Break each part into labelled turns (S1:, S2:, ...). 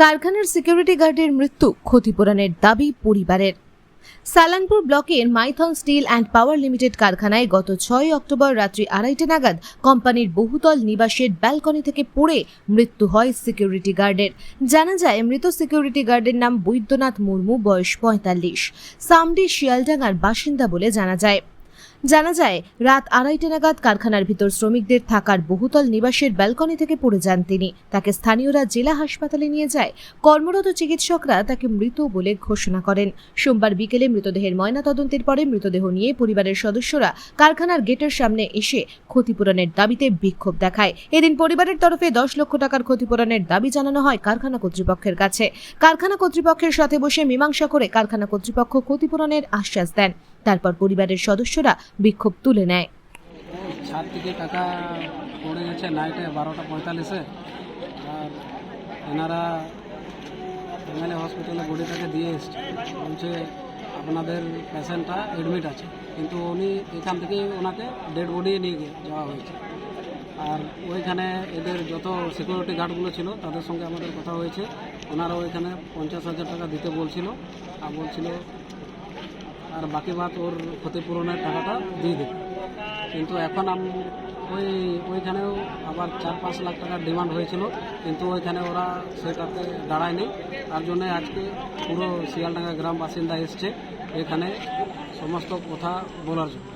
S1: কারখানার সিকিউরিটি গার্ডের মৃত্যু ক্ষতিপূরণের দাবি পরিবারের। সালানপুর ব্লকের Maithon steel and power limited কারখানায় গত ছয় অক্টোবর রাত্রি আড়াইটে নাগাদ কোম্পানির বহুতল নিবাসের ব্যালকনি থেকে পড়ে মৃত্যু হয় সিকিউরিটি গার্ডের জানা যায়, মৃত সিকিউরিটি গার্ডের নাম বৈদ্যনাথ মুর্মু, বয়স পঁয়তাল্লিশ। সামডি শিয়ালডাঙ্গার বাসিন্দা বলে জানা যায়। জানা যায়, রাত আড়াইটে নাগাদ কারখানার ভিতর শ্রমিকদের থাকার বহুতল নিবাসের ব্যালকনি থেকে পড়ে যান তিনি। তাকে স্থানীয়রা জেলা হাসপাতালে নিয়ে যায়। কর্মরত চিকিৎসকরা তাকে মৃত বলে ঘোষণা করেন। সোমবার বিকেলে মৃতদেহের ময়নাতদন্তের পরে মৃতদেহ নিয়ে পরিবারের সদস্যরা কারখানার গেটের সামনে এসে ক্ষতিপূরণের দাবিতে বিক্ষোভ দেখায়। এদিন পরিবারের তরফে দশ লক্ষ টাকার ক্ষতিপূরণের দাবি জানানো হয় কারখানা কর্তৃপক্ষের কাছে। কারখানা কর্তৃপক্ষের সাথে বসে মীমাংসা করে কারখানা কর্তৃপক্ষ ক্ষতিপূরণের আশ্বাস দেন। তারপর পরিবারের সদস্যরা বিক্ষোভ তুলে নেয়।
S2: ছাদ থেকে কাকা পড়ে গেছে নাইটে বারোটা পঁয়তাল্লিশে। আর এনারা এমএলএ হসপিটালে বডিটাকে দিয়ে এসছে। বলছে, আপনাদের পেশেন্টটা অ্যাডমিট আছে। কিন্তু উনি এখান থেকেই ওনাকে ডেড বডি নিয়ে গিয়ে যাওয়া হয়েছে। আর ওইখানে এদের যত সিকিউরিটি গার্ডগুলো ছিল, তাদের সঙ্গে আমাদের কথা হয়েছে। ওনারা ওইখানে পঞ্চাশ হাজার টাকা দিতে বলছিল। আর বলছিল আর বাকি বাদ ওর ক্ষতিপূরণের টাকাটা দিয়ে দেবে। কিন্তু এখন ওই ওইখানেও আবার চার পাঁচ লাখ টাকার ডিমান্ড হয়েছিল, কিন্তু ওইখানে ওরা সেটাতে দাঁড়ায়নি। তার জন্য আজকে পুরো শিয়ালডাঙ্গা গ্রাম বাসিন্দা এসছে, এখানে সমস্ত কথা বলার জন্য।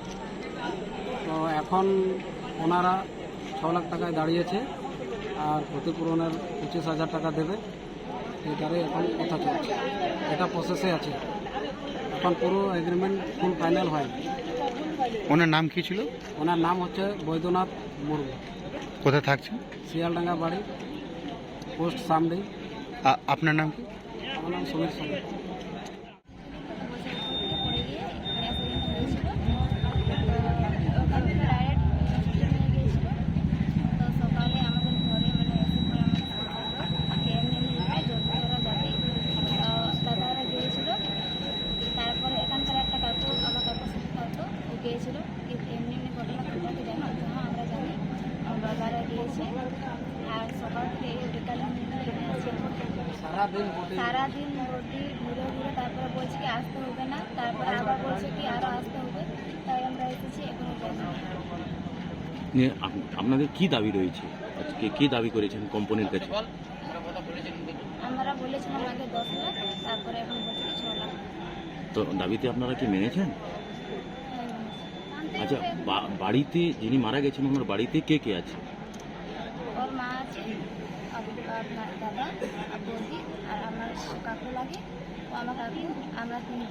S2: তো এখন ওনারা ছ লাখ টাকায় দাঁড়িয়েছে, আর ক্ষতিপূরণের পঁচিশ হাজার টাকা দেবে। এটারে এখন কথা চলছে। এটা প্রসেসে আছে। এখন পুরো এগ্রিমেন্ট ফুল ফাইনাল হয়নি
S3: ওনার নাম কি ছিল?
S2: ওনার নাম হচ্ছে বৈদ্যনাথ মুর্মু।
S3: কোথায় থাকছেন?
S2: শিয়ালডাঙ্গা বাড়ি পোস্ট সামডি
S3: আপনার নাম কি?
S2: আমার নাম সমীর সঙ্গে
S4: তারপরে এখানকার একটা কাকু আমার কাকুর সাথে থাকতো ও গিয়েছিল এমনি এমনি ঘটনা ঘটাকে জানো হ্যাঁ আমরা জানি আমার বাবারা গিয়েছে আর সকাল থেকে এই বিকালে আমি এখানে আছি
S2: সারাদিন বডি
S4: ঘুরে ঘুরে তারপরে বলছে কি আসতে হবে না তারপরে আবার বলছে কি আরও আসতে হবে তাই আমরা এসেছি
S5: এখনও আপনাদের কি দাবি রয়েছে? আজকে কি দাবি করেছেন কোম্পানির কাছে?
S4: আমরা বলেছিলাম আগে দশ লাখ তারপরে এখন বলছে ছ লাখ।
S5: তো দাবিতে আপনারা কি মেনেছেন?
S4: হ্যাঁ,
S5: আচ্ছা বা- বাড়িতে যিনি মারা গেছেন ওনার বাড়িতে কে কে আছে?
S4: ওর মা আছে আর দাদা আর বৌদি আর আমার কাকু আমার কাকু আমরা তিন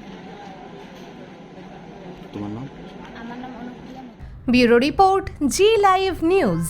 S5: তোমার নাম?
S4: আমার নাম Anupriya
S1: bureau report Zee live news.